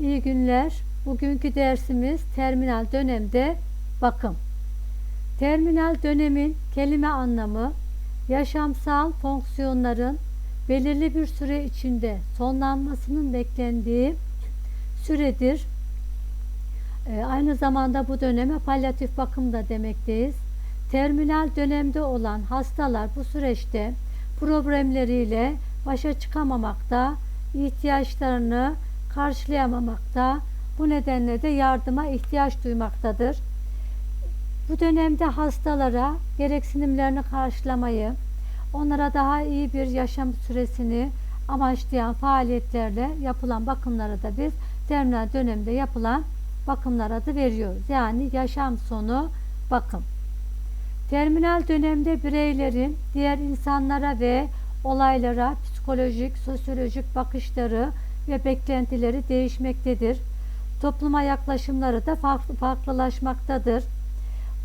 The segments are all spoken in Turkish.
İyi günler. Bugünkü dersimiz terminal dönemde bakım. Terminal dönemin kelime anlamı yaşamsal fonksiyonların belirli bir süre içinde sonlanmasının beklendiği süredir. E, aynı zamanda bu döneme palyatif bakım da demekteyiz. Terminal dönemde olan hastalar bu süreçte problemleriyle başa çıkamamakta, ihtiyaçlarını karşılayamamakta, bu nedenle de yardıma ihtiyaç duymaktadır. Bu dönemde hastalara gereksinimlerini karşılamayı, onlara daha iyi bir yaşam süresini amaçlayan faaliyetlerle yapılan bakımlara da biz terminal dönemde yapılan bakımlar adı veriyoruz. Yani yaşam sonu bakım. Terminal dönemde bireylerin diğer insanlara ve olaylara psikolojik, sosyolojik bakışları ve beklentileri değişmektedir. Topluma yaklaşımları da farklı, farklılaşmaktadır.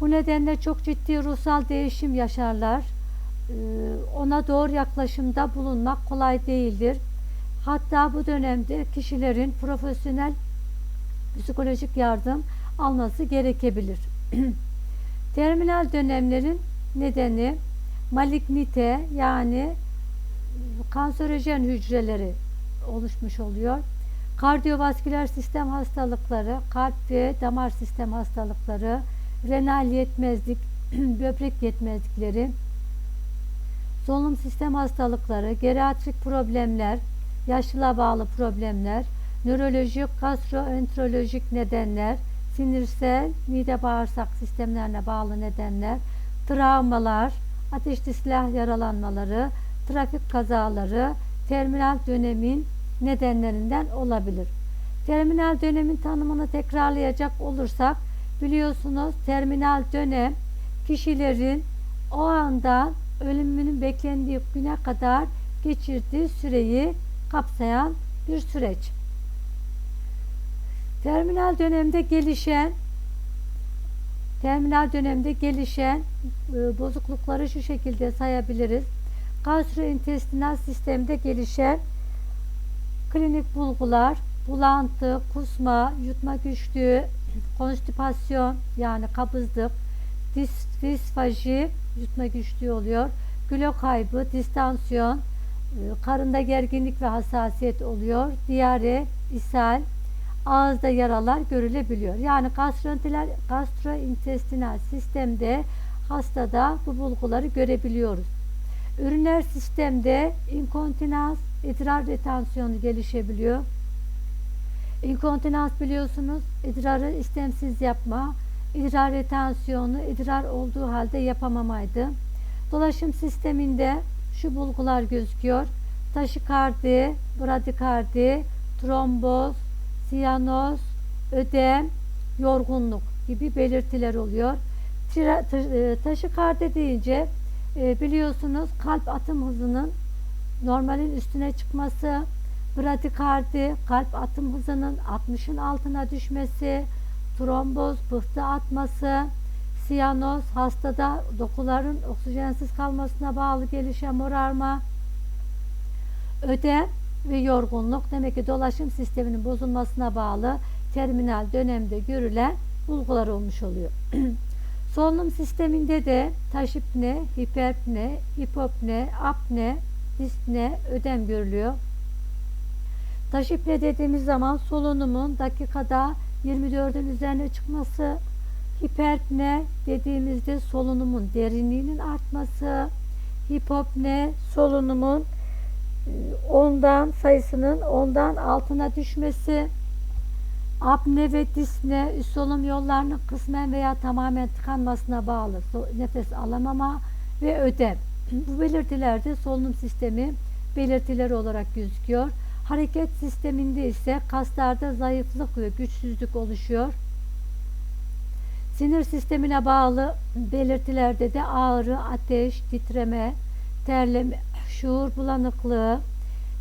Bu nedenle çok ciddi ruhsal değişim yaşarlar. Ee, ona doğru yaklaşımda bulunmak kolay değildir. Hatta bu dönemde kişilerin profesyonel psikolojik yardım alması gerekebilir. Terminal dönemlerin nedeni malignite yani kanserojen hücreleri oluşmuş oluyor. Kardiyovasküler sistem hastalıkları, kalp ve damar sistem hastalıkları, renal yetmezlik, böbrek yetmezlikleri, solunum sistem hastalıkları, geriatrik problemler, yaşlılığa bağlı problemler, nörolojik, gastroenterolojik nedenler, sinirsel, mide bağırsak sistemlerine bağlı nedenler, travmalar, ateşli silah yaralanmaları, trafik kazaları, terminal dönemin nedenlerinden olabilir. Terminal dönemin tanımını tekrarlayacak olursak biliyorsunuz terminal dönem kişilerin o anda ölümünün beklendiği güne kadar geçirdiği süreyi kapsayan bir süreç. Terminal dönemde gelişen terminal dönemde gelişen e, bozuklukları şu şekilde sayabiliriz. Gastrointestinal sistemde gelişen klinik bulgular, bulantı, kusma, yutma güçlüğü, konstipasyon yani kabızlık, dis, disfaji, yutma güçlüğü oluyor, kilo kaybı, distansiyon, e, karında gerginlik ve hassasiyet oluyor, diyare, ishal, ağızda yaralar görülebiliyor. Yani gastrointestinal sistemde hastada bu bulguları görebiliyoruz. Üriner sistemde inkontinans, idrar retansiyonu gelişebiliyor. İnkontinans biliyorsunuz idrarı istemsiz yapma, idrar retansiyonu idrar olduğu halde yapamamaydı. Dolaşım sisteminde şu bulgular gözüküyor. Taşikardi, bradikardi, tromboz, siyanoz, ödem, yorgunluk gibi belirtiler oluyor. E, taşikardi deyince e, biliyorsunuz kalp atım hızının normalin üstüne çıkması, bradikardi, kalp atım hızının 60'ın altına düşmesi, tromboz, pıhtı atması, siyanoz, hastada dokuların oksijensiz kalmasına bağlı gelişen morarma, ödem ve yorgunluk demek ki dolaşım sisteminin bozulmasına bağlı terminal dönemde görülen bulgular olmuş oluyor. Solunum sisteminde de taşipne, hiperpne, hipopne, apne, dispne, ödem görülüyor. Taşipne dediğimiz zaman solunumun dakikada 24'ün üzerine çıkması, hiperpne dediğimizde solunumun derinliğinin artması, hipopne solunumun e, ondan sayısının ondan altına düşmesi, apne ve disne solunum yollarının kısmen veya tamamen tıkanmasına bağlı nefes alamama ve ödem. Bu belirtilerde solunum sistemi belirtileri olarak gözüküyor. Hareket sisteminde ise kaslarda zayıflık ve güçsüzlük oluşuyor. Sinir sistemine bağlı belirtilerde de ağrı, ateş, titreme, terleme, şuur bulanıklığı,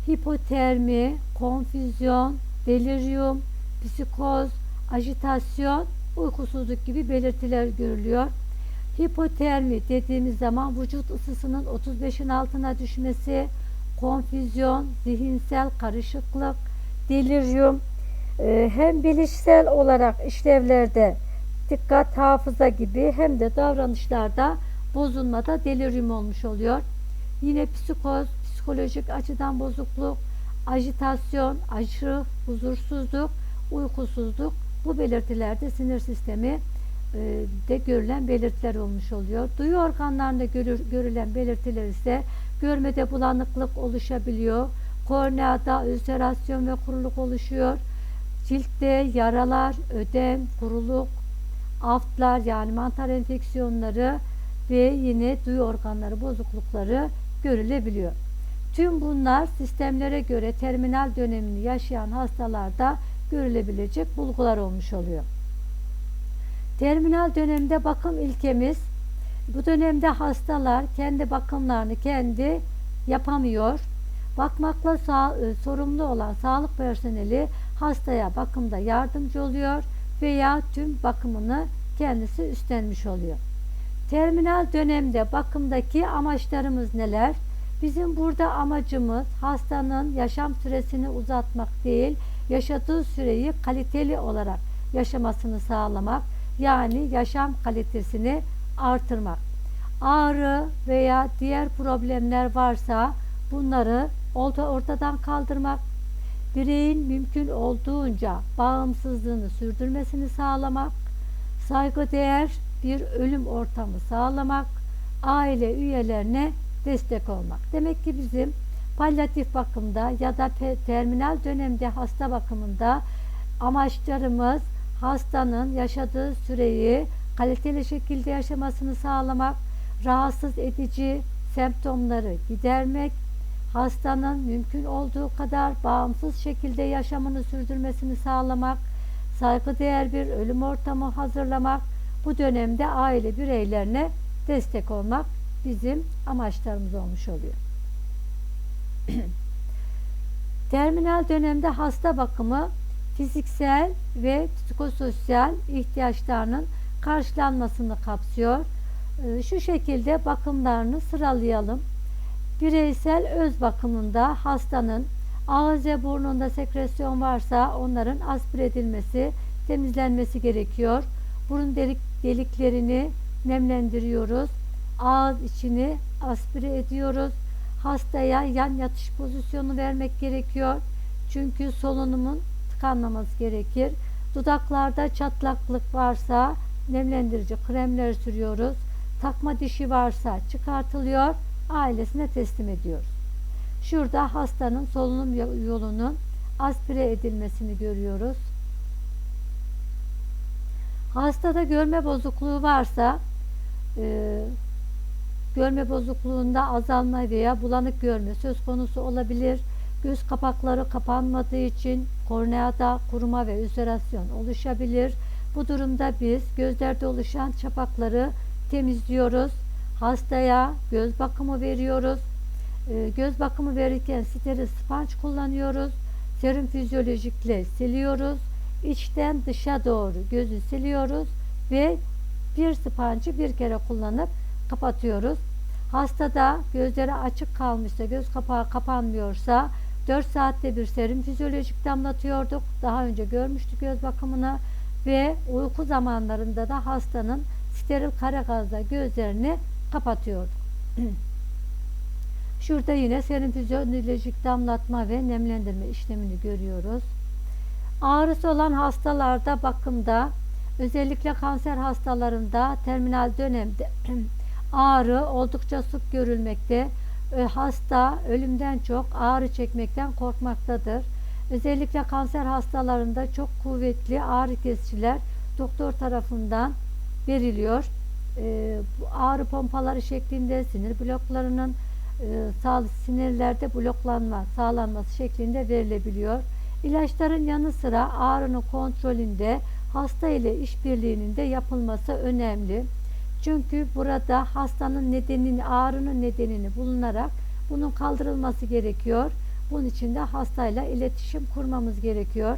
hipotermi, konfüzyon, delirium, psikoz, ajitasyon, uykusuzluk gibi belirtiler görülüyor. Hipotermi dediğimiz zaman vücut ısısının 35'in altına düşmesi, konfüzyon, zihinsel karışıklık, delirium, e, hem bilişsel olarak işlevlerde dikkat, hafıza gibi hem de davranışlarda bozulmada delirium olmuş oluyor. Yine psikoz, psikolojik açıdan bozukluk, ajitasyon, aşırı huzursuzluk, uykusuzluk bu belirtilerde sinir sistemi e, de görülen belirtiler olmuş oluyor. Duyu organlarında görür, görülen belirtiler ise görmede bulanıklık oluşabiliyor. Korneada ülserasyon ve kuruluk oluşuyor. Ciltte yaralar, ödem, kuruluk, aftlar yani mantar enfeksiyonları ve yine duyu organları bozuklukları görülebiliyor. Tüm bunlar sistemlere göre terminal dönemini yaşayan hastalarda görülebilecek bulgular olmuş oluyor. Terminal dönemde bakım ilkemiz bu dönemde hastalar kendi bakımlarını kendi yapamıyor. Bakmakla sağ, e, sorumlu olan sağlık personeli hastaya bakımda yardımcı oluyor veya tüm bakımını kendisi üstlenmiş oluyor. Terminal dönemde bakımdaki amaçlarımız neler? Bizim burada amacımız hastanın yaşam süresini uzatmak değil, yaşadığı süreyi kaliteli olarak yaşamasını sağlamak, yani yaşam kalitesini artırmak. Ağrı veya diğer problemler varsa bunları ortadan kaldırmak, bireyin mümkün olduğunca bağımsızlığını sürdürmesini sağlamak, saygıdeğer bir ölüm ortamı sağlamak, aile üyelerine destek olmak. Demek ki bizim palyatif bakımda ya da terminal dönemde hasta bakımında amaçlarımız hastanın yaşadığı süreyi kaliteli şekilde yaşamasını sağlamak, rahatsız edici semptomları gidermek, hastanın mümkün olduğu kadar bağımsız şekilde yaşamını sürdürmesini sağlamak, saygıdeğer bir ölüm ortamı hazırlamak, bu dönemde aile bireylerine destek olmak bizim amaçlarımız olmuş oluyor. Terminal dönemde hasta bakımı fiziksel ve psikososyal ihtiyaçlarının karşılanmasını kapsıyor. Ee, şu şekilde bakımlarını sıralayalım. Bireysel öz bakımında hastanın ağız ve burnunda sekresyon varsa onların aspir edilmesi, temizlenmesi gerekiyor. Burun delik, deliklerini nemlendiriyoruz. Ağız içini aspire ediyoruz. Hastaya yan yatış pozisyonu vermek gerekiyor. Çünkü solunumun tıkanmaması gerekir. Dudaklarda çatlaklık varsa nemlendirici kremler sürüyoruz. Takma dişi varsa çıkartılıyor, ailesine teslim ediyoruz. Şurada hastanın solunum yolunun aspire edilmesini görüyoruz. Hastada görme bozukluğu varsa e, görme bozukluğunda azalma veya bulanık görme söz konusu olabilir. Göz kapakları kapanmadığı için korneada kuruma ve ülserasyon oluşabilir. Bu durumda biz gözlerde oluşan çapakları temizliyoruz. Hastaya göz bakımı veriyoruz. E, göz bakımı verirken steril sponge kullanıyoruz. Serum fizyolojikle siliyoruz. İçten dışa doğru gözü siliyoruz ve bir sponge'ı bir kere kullanıp kapatıyoruz. Hastada gözleri açık kalmışsa, göz kapağı kapanmıyorsa 4 saatte bir serum fizyolojik damlatıyorduk. Daha önce görmüştük göz bakımını ve uyku zamanlarında da hastanın steril kara gazla gözlerini kapatıyorduk. Şurada yine serum fizyolojik damlatma ve nemlendirme işlemini görüyoruz. Ağrısı olan hastalarda bakımda özellikle kanser hastalarında terminal dönemde ağrı oldukça sık görülmekte. Hasta ölümden çok ağrı çekmekten korkmaktadır. Özellikle kanser hastalarında çok kuvvetli ağrı kesiciler doktor tarafından veriliyor. ağrı pompaları şeklinde sinir bloklarının e, sinirlerde bloklanma sağlanması şeklinde verilebiliyor. İlaçların yanı sıra ağrının kontrolünde hasta ile işbirliğinin de yapılması önemli. Çünkü burada hastanın nedenini, ağrının nedenini bulunarak bunun kaldırılması gerekiyor. Bunun için de hastayla iletişim kurmamız gerekiyor.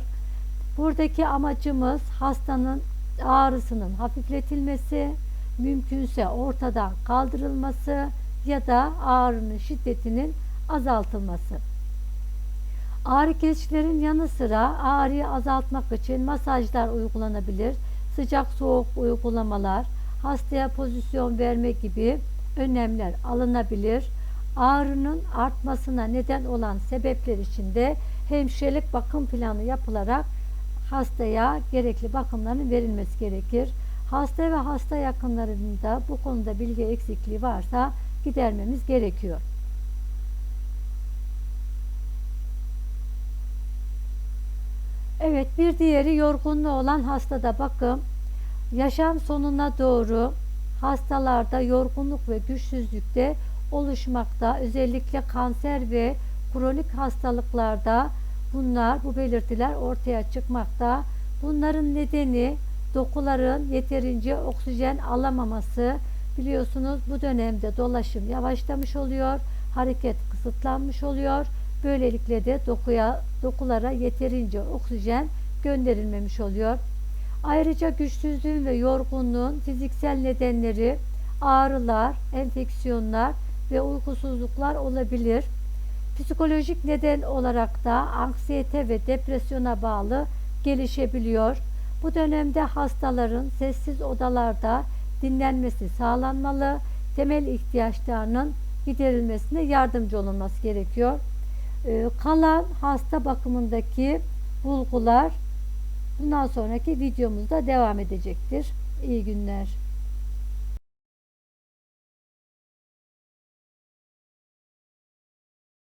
Buradaki amacımız hastanın ağrısının hafifletilmesi, mümkünse ortadan kaldırılması ya da ağrının şiddetinin azaltılması. Ağrı kesicilerin yanı sıra ağrıyı azaltmak için masajlar uygulanabilir. Sıcak soğuk uygulamalar, hastaya pozisyon verme gibi önlemler alınabilir. Ağrının artmasına neden olan sebepler için de hemşirelik bakım planı yapılarak hastaya gerekli bakımların verilmesi gerekir. Hasta ve hasta yakınlarında bu konuda bilgi eksikliği varsa gidermemiz gerekiyor. Evet bir diğeri yorgunluğu olan hastada bakım. Yaşam sonuna doğru hastalarda yorgunluk ve güçsüzlükte oluşmakta. Özellikle kanser ve kronik hastalıklarda bunlar bu belirtiler ortaya çıkmakta. Bunların nedeni dokuların yeterince oksijen alamaması. Biliyorsunuz bu dönemde dolaşım yavaşlamış oluyor, hareket kısıtlanmış oluyor. Böylelikle de dokuya, dokulara yeterince oksijen gönderilmemiş oluyor. Ayrıca güçsüzlüğün ve yorgunluğun fiziksel nedenleri ağrılar, enfeksiyonlar ve uykusuzluklar olabilir. Psikolojik neden olarak da anksiyete ve depresyona bağlı gelişebiliyor. Bu dönemde hastaların sessiz odalarda dinlenmesi sağlanmalı. Temel ihtiyaçlarının giderilmesine yardımcı olunması gerekiyor. Ee, kalan hasta bakımındaki bulgular bundan sonraki videomuzda devam edecektir. İyi günler.